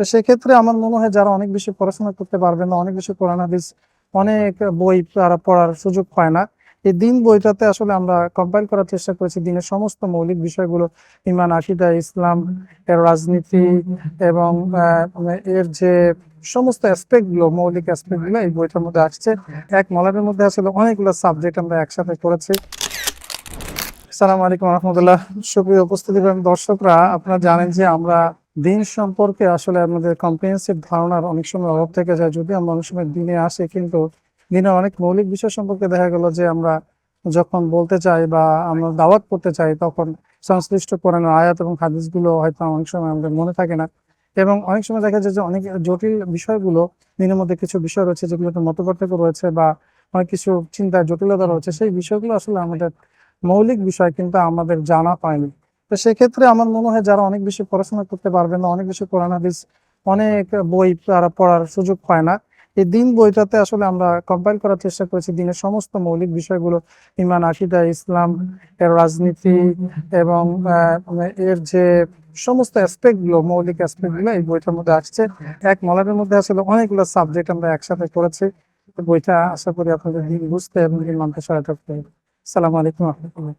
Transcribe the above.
তো সেক্ষেত্রে আমার মনে হয় যারা অনেক বেশি পড়াশোনা করতে পারবে না, অনেক বেশি কোরআন হাদিস অনেক বই তারা পড়ার সুযোগ পায় না। এই দিন বইটাতে আসলে আমরা কম্পাইল করার চেষ্টা করেছি দিনের সমস্ত মৌলিক বিষয়গুলো, ইমান, আকিদা, ইসলাম, এর রাজনীতি এবং এর যে সমস্ত অ্যাসপেক্টগুলো, মৌলিক অ্যাসপেক্টগুলো এই বইটার মধ্যে আসছে। এক মলারের মধ্যে আসলে অনেকগুলো সাবজেক্ট আমরা একসাথে করেছি সালাম আলাইকুম রহমতুল্লাহ। সুপ্রিয় উপস্থিতি দর্শকরা, আপনারা জানেন যে আমরা দিন সম্পর্কে আসলে আমাদের কম্প্রিহেন্সিভ ধারণার অনেক সময় অভাব থেকে যায়। যদি আমরা অনেক সময় দিনে আসে, কিন্তু দিনের অনেক মৌলিক বিষয় সম্পর্কে দেখা গেল যে আমরা যখন বলতে চাই বা আমরা দাওয়াত করতে চাই, তখন সংশ্লিষ্ট কোরআনের আয়াত এবং হাদিসগুলো হয়তো অনেক সময় আমাদের মনে থাকে না। এবং অনেক সময় দেখা যায় যে অনেক জটিল বিষয়গুলো দিনের মধ্যে কিছু বিষয় রয়েছে যেগুলোতে মতপার্থক্য রয়েছে বা অনেক কিছু চিন্তায় জটিলতা রয়েছে, সেই বিষয়গুলো আসলে আমাদের মৌলিক বিষয় কিন্তু আমাদের জানা পায়নি তো সেক্ষেত্রে আমার মনে হয় যারা অনেক বেশি পড়াশোনা করতে পারবে না, অনেক বেশি কোরআন হাদিস, অনেক বই তারা পড়ার সুযোগ পায় না। এই দিন বইটাতে আসলে আমরা কম্পাইল করার চেষ্টা করেছি দিনের সমস্ত মৌলিক বিষয়গুলো, ইমান, আকিদা, ইসলাম, এর রাজনীতি এবং এর যে সমস্ত অ্যাসপেক্টগুলো, মৌলিক অ্যাসপেক্টগুলো এই বইটার মধ্যে আসছে। এক মলারের মধ্যে আসলে অনেকগুলো সাবজেক্ট আমরা একসাথে করেছি বইটা আশা করি আপনাদের দিন বুঝতে এবং দিন মানতে সহায়তা করবে। সালাম আলাইকুম রহমতুল্লাহ।